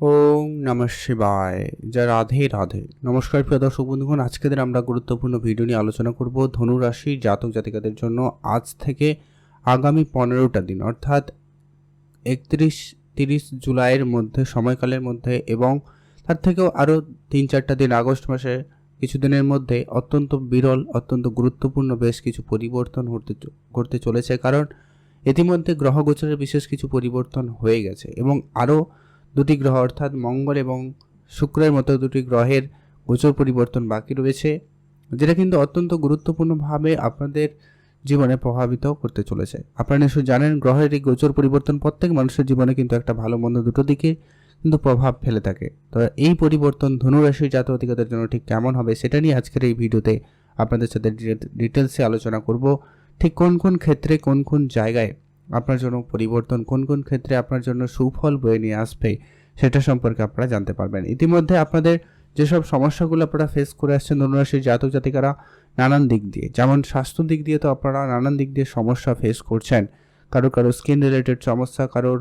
ওম নমঃ শিবায়। যা রাধে রাধে। নমস্কার প্রিয় দর্শক বন্ধুগণ আজকে দিন আমরা গুরুত্বপূর্ণ ভিডিও নিয়ে আলোচনা করব ধনু রাশি জাতক জাতিকাদের জন্য আজ থেকে আগামী পনেরোটা দিন, অর্থাৎ একত্রিশ তিরিশ জুলাইয়ের মধ্যে, সময়কালের মধ্যে এবং তার থেকেও আরও তিন চারটা দিন আগস্ট মাসে কিছুদিনের মধ্যে অত্যন্ত বিরল, অত্যন্ত গুরুত্বপূর্ণ বেশ কিছু পরিবর্তন হতে ঘটতে চলেছে। কারণ ইতিমধ্যে গ্রহগোচরের বিশেষ কিছু পরিবর্তন হয়ে গেছে এবং আরও দুটি গ্রহ অর্থাৎ মঙ্গল এবং শুক্রের মতো দুটি গ্রহের গোচর পরিবর্তন বাকি রয়েছে, যেটা কিন্তু অত্যন্ত গুরুত্বপূর্ণভাবে আপনাদের জীবনে প্রভাবিত করতে চলেছে। আপনারা নিশ্চয়ই জানেন, গ্রহের এই গোচর পরিবর্তন প্রত্যেক মানুষের জীবনে কিন্তু একটা ভালো মন্দ দুটো দিকে কিন্তু প্রভাব ফেলে থাকে। তো এই পরিবর্তন ধনুরাশির জাতক অধিকাদের জন্য ঠিক কেমন হবে সেটা নিয়ে আজকের এই ভিডিওতে আপনাদের সাথে ডিটেলসে আলোচনা করব। ঠিক কোন কোন ক্ষেত্রে কোন কোন জায়গায় আপনার জন্য পরিবর্তন কোন কোন ক্ষেত্রে আপনার জন্য সুফল বয়ে নিয়ে আসবে সেটা সম্পর্কে আপনারা জানতে পারবেন। ইতিমধ্যে আপনাদের যেসব সমস্যাগুলো আপনারা ফেস করে আসছেন ধনুরাশির জাতক জাতিকারা নানান দিক দিয়ে, যেমন স্বাস্থ্য দিক দিয়ে তো আপনারা নানান দিক দিয়ে সমস্যা ফেস করছেন। কারোর কারোর স্কিন রিলেটেড সমস্যা, কারোর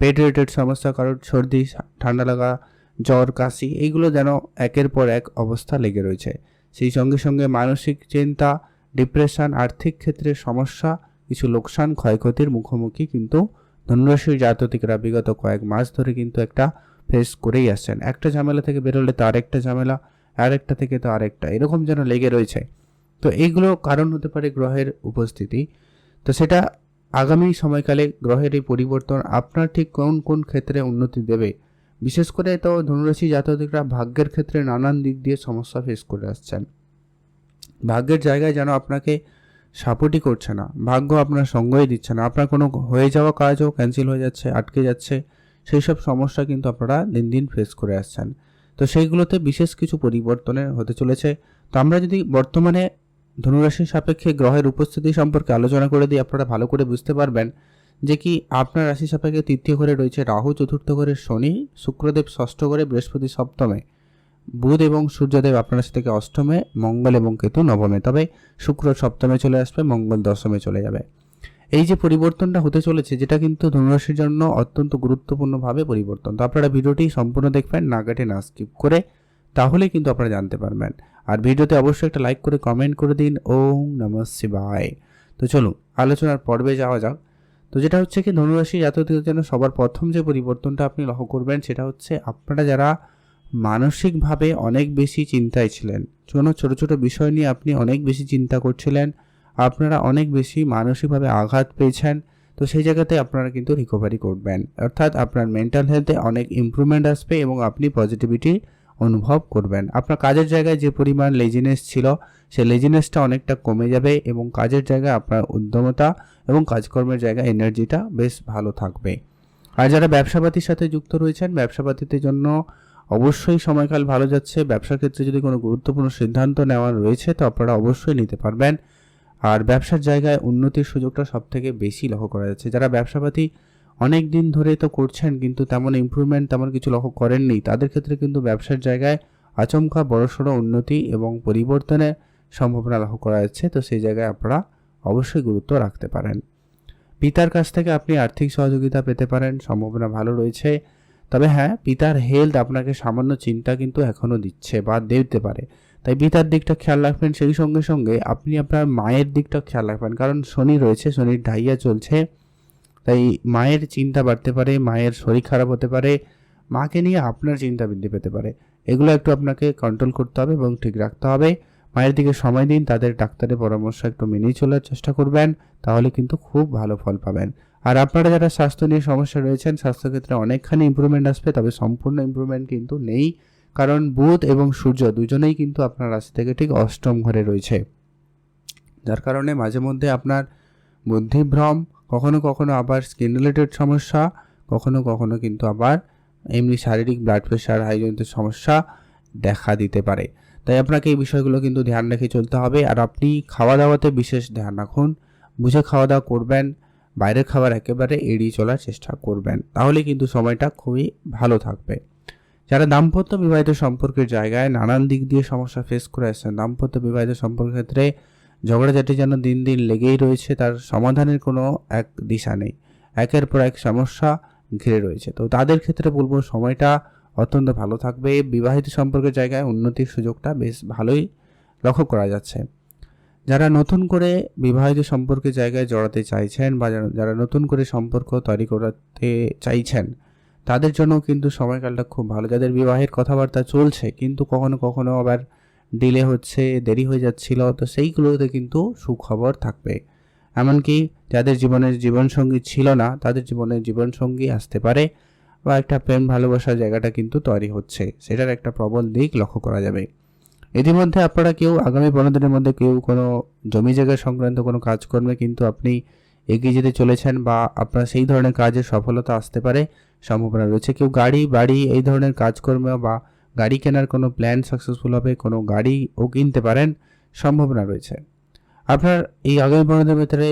পেট রিলেটেড সমস্যা, কারোর সর্দি, ঠান্ডা লাগা, জ্বর, কাশি, এইগুলো যেন একের পর এক অবস্থা লেগে রয়েছে। সেই সঙ্গে সঙ্গে মানসিক চিন্তা ডিপ্রেশন আর্থিক ক্ষেত্রে সমস্যা কিছু লোকসান ক্ষয়ক্ষতির মুখোমুখি কিন্তু ধনুরাশির জাততিকরা বিগত কয়েক মাস ধরে কিন্তু একটা ফেস করেই আসছেন। একটা ঝামেলা থেকে বেরোলে তো আরেকটা ঝামেলা, আরেকটা থেকে তো আরেকটা, এরকম যেন লেগে রয়েছে। তো এইগুলো কারণ হতে পারে গ্রহের উপস্থিতি। তো সেটা আগামী সময়কালে গ্রহের এই পরিবর্তন আপনার ঠিক কোন কোন ক্ষেত্রে উন্নতি দেবে? বিশেষ করে তো ধনুরাশি জাতকরা ভাগ্যের ক্ষেত্রে নানান দিক দিয়ে সমস্যা ফেস করে আসছেন। ভাগ্যের জায়গায় যেন আপনাকে সাপোর্টই করছে না। ভাগ্য আপনার সঙ্গই দিচ্ছে না। আপনার কোনো হয়ে যাওয়া কাজও ক্যান্সেল হয়ে যাচ্ছে, আটকে যাচ্ছে সেই সব সমস্যা কিন্তু আপনারা দিন দিন ফেস করে আসছেন। তো সেইগুলোতে বিশেষ কিছু পরিবর্তনের হতে চলেছে। তো আমরা যদি বর্তমানে ধনুরাশির সাপেক্ষে গ্রহের উপস্থিতি সম্পর্কে আলোচনা করে দিই, আপনারা ভালো করে বুঝতে পারবেন যে কি আপনার রাশি সাপেক্ষে তৃতীয় ঘরে রয়েছে রাহু, চতুর্থ ঘরে শনি, শুক্রদেব, ষষ্ঠ ঘরে বৃহস্পতি সপ্তমে। বুধ এবং সূর্যদেব আপনার রাশি থেকে অষ্টমে, মঙ্গল এবং কেতু নবমে। তবে শুক্র সপ্তমে চলে আসবে, মঙ্গল দশমে চলে যাবে। এই যে পরিবর্তনটা হতে চলেছে, যেটা কিন্তু ধনুরাশির জন্য অত্যন্ত গুরুত্বপূর্ণভাবে পরিবর্তন। তো আপনারা ভিডিওটি সম্পূর্ণ দেখবেন, না কেটে না স্কিপ করে তাহলে কিন্তু আপনারা জানতে পারবেন। আর ভিডিওতে অবশ্যই একটা লাইক করে, কমেন্ট করে দিন। ওম নমঃ শিবায়। তো চলুন, আলোচনার পর্বে যাওয়া যাক। তো যেটা হচ্ছে কি, ধনুরাশি জাতকদের জন্য সবার প্রথম যে পরিবর্তনটা আপনি লক্ষ্য করবেন, সেটা হচ্ছে আপনারা যারা মানসিকভাবে অনেক বেশি চিন্তায় ছিলেন। কোনো ছোটো ছোটো বিষয় নিয়ে আপনি অনেক বেশি চিন্তা করছিলেন। আপনারা অনেক বেশি মানসিকভাবে আঘাত পেয়েছেন। তো সেই জায়গাতে আপনারা কিন্তু রিকভারি করবেন। অর্থাৎ আপনার মেন্টাল হেলথে অনেক ইমপ্রুভমেন্ট আসবে এবং আপনি পজিটিভিটি অনুভব করবেন। আপনার কাজের জায়গায় যে পরিমাণ লেজিনেস ছিল, সেই লেজিনেসটা অনেকটা কমে যাবে এবং কাজের জায়গায় আপনার উদ্যমতা এবং কাজকর্মের জায়গায় এনার্জিটা বেশ ভালো থাকবে। আর যারা ব্যবসাপাতির সাথে যুক্ত রয়েছেন, ব্যবসাপাতিদের জন্য অবশ্যই সময়কাল ভালো যাচ্ছে। ব্যবসার ক্ষেত্রে যদি কোনো গুরুত্বপূর্ণ সিদ্ধান্ত নেওয়ার রয়েছে, তো আপনারা অবশ্যই নিতে পারবেন। আর ব্যবসার জায়গায় উন্নতির সুযোগটা সব থেকে বেশি লক্ষ্য করা যাচ্ছে। যারা ব্যবসাপাতি অনেক দিন ধরে তো করছেন, কিন্তু তেমন ইমপ্রুভমেন্ট তেমন কিছু লক্ষ্য করেননি, তাদের ক্ষেত্রে কিন্তু ব্যবসার জায়গায় আচমকা বড়সড় উন্নতি এবং পরিবর্তনের সম্ভাবনা লক্ষ্য করা যাচ্ছে। তো সেই জায়গায় আপনারা অবশ্যই গুরুত্ব রাখতে পারেন। পিতার কাছ থেকে আপনি আর্থিক সহযোগিতা পেতে পারেন। সম্ভাবনা ভালো রয়েছে। তবে হ্যাঁ পিতার হেলথ আপনাকে সামান্য চিন্তা কিন্তু এখনও দিচ্ছে বা দিতে পারে। তাই পিতার দিকটা খেয়াল রাখবেন, সেই সঙ্গে সঙ্গে আপনি আপনার মায়ের দিকটা খেয়াল রাখবেন। কারণ শনি রয়েছে, শনির ঢাইয়া চলছে। তাই মায়ের চিন্তা বাড়তে পারে, মায়ের শরীর খারাপ হতে পারে, মাকে নিয়ে আপনার চিন্তা বৃদ্ধি পেতে পারে। এগুলো একটু আপনাকে কন্ট্রোল করতে হবে এবং ঠিক রাখতে হবে। মায়ের দিকে সময় দিন, তাদের ডাক্তারের পরামর্শ একটু মেনেই চলার চেষ্টা করবেন, তাহলে কিন্তু খুব ভালো ফল পাবেন। আর আপনারা যারা স্বাস্থ্য নিয়ে সমস্যা রয়েছেন, স্বাস্থ্যক্ষেত্রে অনেকখানি ইমপ্রুভমেন্ট আসবে, তবে সম্পূর্ণ ইমপ্রুভমেন্ট কিন্তু নেই। কারণ বুধ এবং সূর্য দুজনেই কিন্তু আপনার রাশি থেকে ঠিক অষ্টম ঘরে রয়েছে। যার কারণে মাঝে মধ্যে আপনার বুদ্ধিভ্রম কখনো কখনো আবার স্কিন রিলেটেড সমস্যা, কখনো কখনো কিন্তু আবার এমনি শারীরিক ব্লাড প্রেশার হাইজনিত সমস্যা দেখা দিতে পারে। তাই আপনাকে এই বিষয়গুলো কিন্তু ধ্যান রেখে চলতে হবে। আর আপনি খাওয়া দাওয়াতে বিশেষ ধ্যান রাখুন। বুঝে খাওয়া দাওয়া করবেন বাইরের খাবার একেবারে এড়িয়ে চলার চেষ্টা করবেন। তাহলে কিন্তু সময়টা খুবই ভালো থাকবে। যারা দাম্পত্য বিবাহিত সম্পর্কের জায়গায় নানান দিক দিয়ে সমস্যা ফেস করে আসছেন, দাম্পত্য বিবাহিত সম্পর্কের ক্ষেত্রে ঝগড়াঝাটি যেন দিন দিন লেগেই রয়েছে, তার সমাধানের কোনো এক দিশা নেই। একের পর এক সমস্যা ঘিরে রয়েছে। তো তাদের ক্ষেত্রে বলব, সময়টা অত্যন্ত ভালো থাকবে। বিবাহিত সম্পর্কের জায়গায় উন্নতির সুযোগটা বেশ ভালোই লক্ষ্য করা যাচ্ছে। যারা নতুন করে বিবাহিত সম্পর্কে জায়গায় জড়াতে চাইছেন বা যারা- নতুন করে সম্পর্ক তৈরি করাতে চাইছেন, তাদের জন্য কিন্তু সময়কালটা খুব ভালো। যাদের বিবাহের কথাবার্তা চলছে কিন্তু কখনো কখনো আবার ডিলে হচ্ছে, দেরি হয়ে যাচ্ছিল, তো সেইগুলোতে কিন্তু সুখবর থাকবে। এমনকি যাদের জীবনের জীবনসঙ্গী ছিল না, তাদের জীবনে জীবনসঙ্গী আসতে পারে বা একটা প্রেম ভালোবাসার জায়গাটা কিন্তু তৈরি হচ্ছে। সেটার একটা প্রবল দিক লক্ষ্য করা যাবে। ইতিমধ্যে আপনারা কেউ, আগামী পনেরো দিনের মধ্যে কেউ কোনো জমি জায়গা সংক্রান্ত কোনো কাজকর্মে কিন্তু আপনি এগিয়ে যেতে চলেছেন বা আপনার সেই ধরনের কাজে সফলতা আসতে পারে, সম্ভাবনা রয়েছে। কেউ গাড়ি, বাড়ি এই ধরনের কাজকর্ম বা গাড়ি কেনার কোনো প্ল্যান সাকসেসফুল হবে, কোনো গাড়িও কিনতে পারেন, সম্ভাবনা রয়েছে। আপনার এই আগামী পনেরো ভিতরে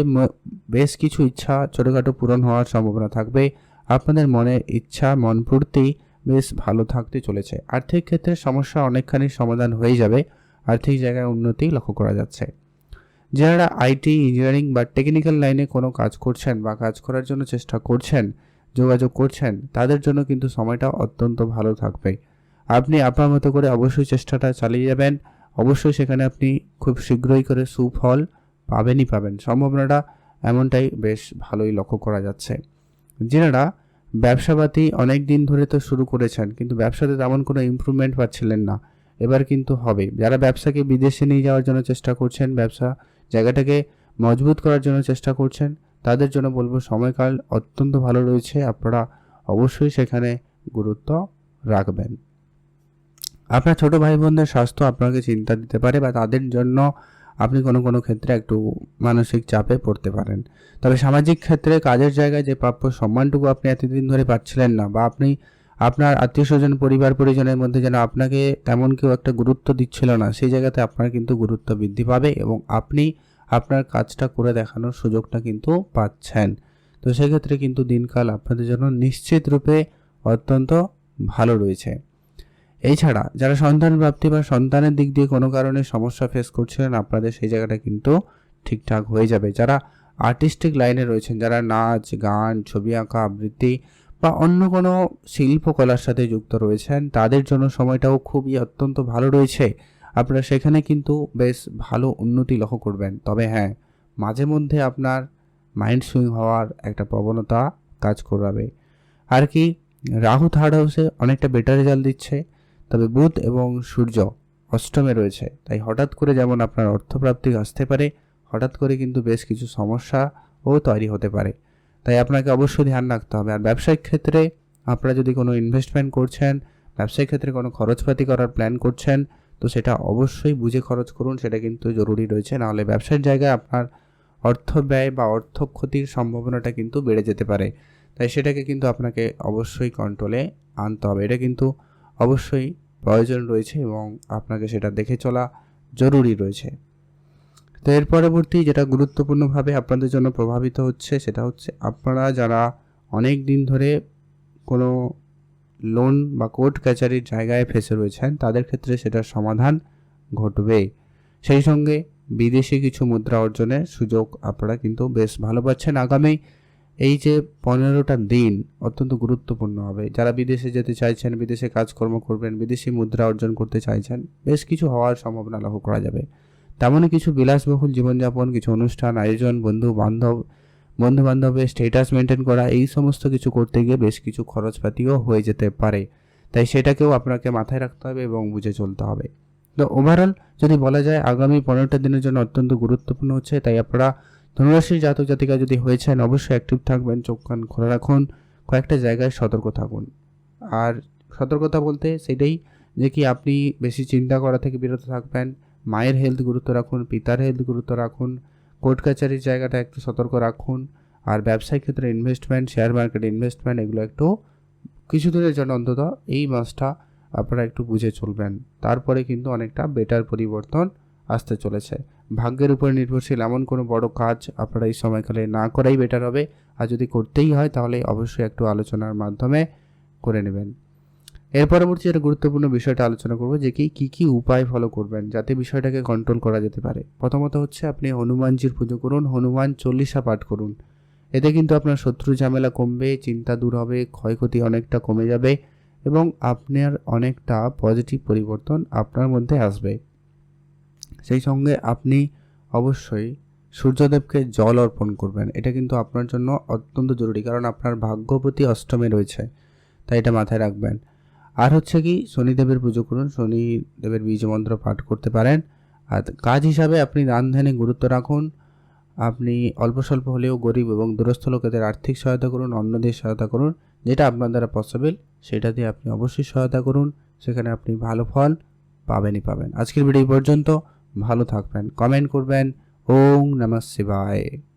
বেশ কিছু ইচ্ছা ছোটোখাটো পূরণ হওয়ার সম্ভাবনা থাকবে। আপনাদের মনের ইচ্ছা, মন পূর্তি বেশ ভালো থাকতে চলেছে। আর্থিক ক্ষেত্রে সমস্যা অনেকখানি সমাধান হয়ে যাবে। আর্থিক জায়গায় উন্নতি লক্ষ্য করা যাচ্ছে। যারা আইটি, ইঞ্জিনিয়ারিং বা টেকনিক্যাল লাইনে কোনো কাজ করছেন বা কাজ করার জন্য চেষ্টা করছেন, যোগাযোগ করছেন, তাদের জন্য কিন্তু সময়টা অত্যন্ত ভালো থাকবে। আপনি আপনার মতো করে অবশ্যই চেষ্টাটা চালিয়ে যাবেন। অবশ্যই সেখানে আপনি খুব শীঘ্রই করে সুফল পাবেনই পাবেন। সম্ভাবনাটা এমনটাই বেশ ভালোই লক্ষ্য করা যাচ্ছে। যারা ব্যবসাপাতি অনেক দিন ধরে তো শুরু করেছেন, কিন্তু ব্যবসাতে তেমন কোনো ইম্প্রুভমেন্ট পাচ্ছিলেন না। এবার কিন্তু হবে। যারা ব্যবসাকে বিদেশে নিয়ে যাওয়ার জন্য চেষ্টা করছেন, ব্যবসা জায়গাটাকে মজবুত করার জন্য চেষ্টা করছেন, তাদের জন্য বলব সময়কাল অত্যন্ত ভালো রয়েছে। আপনারা অবশ্যই সেখানে গুরুত্ব রাখবেন। আপনার ছোট ভাই বোনদের স্বাস্থ্য আপনাকে চিন্তা দিতে পারে বা তাদের জন্য আপনি কোনো কোনো ক্ষেত্রে একটু মানসিক চাপে পড়তে পারেন। তবে সামাজিক ক্ষেত্রে কাজের জায়গায় যে প্রাপ্য সম্মানটুকু আপনি এতদিন ধরে পাচ্ছিলেন না বা আপনি আপনার আত্মীয় স্বজন পরিবার পরিজনের মধ্যে যেন আপনাকে তেমন কেউ একটা গুরুত্ব দিচ্ছিল না, সেই জায়গাতে আপনার কিন্তু গুরুত্ব বৃদ্ধি পাবে এবং আপনি আপনার কাজটা করে দেখানোর সুযোগটা কিন্তু পাচ্ছেন। তো সেক্ষেত্রে কিন্তু দিনকাল আপনাদের জন্য নিশ্চিত রূপে অত্যন্ত ভালো রয়েছে। এছাড়া যারা সন্তান প্রাপ্তি বা সন্তানের দিক দিয়ে কোনো কারণে সমস্যা ফেস করছিলেন, আপনাদের সেই জায়গাটা কিন্তু ঠিকঠাক হয়ে যাবে। যারা আর্টিস্টিক লাইনে রয়েছেন, যারা নাচ, গান, ছবি আঁকা, আবৃত্তি বা অন্য কোনো শিল্পকলার সাথে যুক্ত রয়েছেন, তাদের জন্য সময়টাও খুবই অত্যন্ত ভালো রয়েছে। আপনারা সেখানে কিন্তু বেশ ভালো উন্নতি লক্ষ্য করবেন। তবে হ্যাঁ মাঝে মধ্যে আপনার মাইন্ড সুইং হওয়ার একটা প্রবণতা কাজ করাবে। আর কি, রাহু থার্ড হাউসে অনেকটা বেটার রেজাল্ট দিচ্ছে। তবে বুধ এবং সূর্য অষ্টমে রয়েছে। তাই হঠাৎ করে যেমন আপনার অর্থপ্রাপ্তি আসতে পারে, হঠাৎ করে কিন্তু বেশ কিছু সমস্যাও তৈরি হতে পারে। তাই আপনাকে অবশ্যই ধ্যান রাখতে হবে। আর ব্যবসায়িক ক্ষেত্রে আপনারা যদি কোনো ইনভেস্টমেন্ট করছেন, ব্যবসায়িক ক্ষেত্রে কোনো খরচপাতি করার প্ল্যান করছেন, তো সেটা অবশ্যই বুঝে খরচ করুন, সেটা কিন্তু জরুরি রয়েছে। নাহলে ব্যবসার জায়গায় আপনার অর্থ ব্যয় বা অর্থ ক্ষতির সম্ভাবনাটা কিন্তু বেড়ে যেতে পারে। তাই সেটাকে কিন্তু আপনাকে অবশ্যই কন্ট্রোলে আনতে হবে। এটা কিন্তু অবশ্যই প্রয়োজন রয়েছে এবং আপনাকে সেটা দেখে চলা জরুরি রয়েছে। তো এর পরবর্তী যেটা গুরুত্বপূর্ণভাবে আপনাদের জন্য প্রভাবিত হচ্ছে সেটা হচ্ছে আপনারা যারা অনেক দিন ধরে কোনো লোন বা কোর্ট কাচারির জায়গায় ফেসে রয়েছেন, তাদের ক্ষেত্রে সেটার সমাধান ঘটবে। সেই সঙ্গে বিদেশি কিছু মুদ্রা অর্জনের সুযোগ আপনারা কিন্তু বেশ ভালো পাচ্ছেন। আগামী এই যে পনেরোটা দিন অত্যন্ত গুরুত্বপূর্ণ হবে। যারা বিদেশে যেতে চাইছেন, বিদেশে কাজকর্ম করবেন, বিদেশি মুদ্রা অর্জন করতে চাইছেন, বেশ কিছু হওয়ার সম্ভাবনা লক্ষ্য করা যাবে। তেমনই কিছু বিলাসবহুল জীবনযাপন, কিছু অনুষ্ঠান, আয়োজন, বন্ধু বান্ধব, বন্ধু বান্ধবের স্টেটাস মেনটেন করা, এই সমস্ত কিছু করতে গিয়ে বেশ কিছু খরচপাতিও হয়ে যেতে পারে। তাই সেটাকেও আপনাকে মাথায় রাখতে হবে এবং বুঝে চলতে হবে। তো ওভারঅল যদি বলা যায়, আগামী পনেরোটা দিনের জন্য অত্যন্ত গুরুত্বপূর্ণ হচ্ছে। তাই আপনারা ধনুরাশির জাতক জাতিকা যদি হয়েছেন অবশ্যই অ্যাক্টিভ থাকবেন, চোখ কান খোলা রাখুন, কয়েকটা জায়গায় সতর্ক থাকুন। আর সতর্কতা বলতে সেটাই যে কি আপনি বেশি চিন্তা করা থেকে বিরত থাকবেন, মায়ের হেলথ গুরুত্ব রাখুন, পিতার হেলথ গুরুত্ব রাখুন কোর্ট কাছারির জায়গাটা একটু সতর্ক রাখুন, আর ব্যবসায়িক ক্ষেত্রে ইনভেস্টমেন্ট শেয়ার মার্কেট ইনভেস্টমেন্ট এগুলো একটু কিছু দিনের জন্য অন্তত এই মাসটা আপনারা একটু বুঝে চলবেন। তারপরে কিন্তু অনেকটা বেটার পরিবর্তন আসতে চলেছে। ভাগ্যের উপর নির্ভরশীল এমন কোনো বড় কাজ আপনারা এই সময়কালে না করাই বেটার হবে। আর যদি করতেই হয়, তাহলে অবশ্যই একটু আলোচনার মাধ্যমে করে নেবেন। এর পরবর্তী যেটা গুরুত্বপূর্ণ বিষয়টা আলোচনা করব, যে কি, কী কী উপায় ফলো করবেন যাতে বিষয়টাকে কন্ট্রোল করা যেতে পারে। প্রথমত হচ্ছে আপনি হনুমানজির পুজো করুন, হনুমান চল্লিশা পাঠ করুন। এতে কিন্তু আপনার শত্রু ঝামেলা কমবে, চিন্তা দূর হবে, ক্ষয়ক্ষতি অনেকটা কমে যাবে এবং আপনার অনেকটা পজিটিভ পরিবর্তন আপনার মধ্যে আসবে। সেই সঙ্গে আপনি অবশ্যই সূর্যদেবকে জল অর্পণ করবেন। এটা কিন্তু আপনার জন্য অত্যন্ত জরুরি, কারণ আপনার ভাগ্যপতি অষ্টমে রয়েছে, তাই এটা মাথায় রাখবেন। আর হচ্ছে কি, শনিদেবের পুজো করুন, শনিদেবের বীজ মন্ত্র পাঠ করতে পারেন। আর কাজ হিসাবে আপনি দান ধ্যানে গুরুত্ব রাখুন। আপনি অল্প স্বল্প হলেও গরিব এবং দূরস্থ লোকেদের আর্থিক সহায়তা করুন, অন্যদের সহায়তা করুন, যেটা আপনার দ্বারা পসিবল, সেটা দিয়ে আপনি অবশ্যই সহায়তা করুন। সেখানে আপনি ভালো ফল পাবেনই পাবেন। আজকের ভিডিও পর্যন্ত। ভালো থাকবেন। কমেন্ট করবেন। ওং নমঃ শিবায়।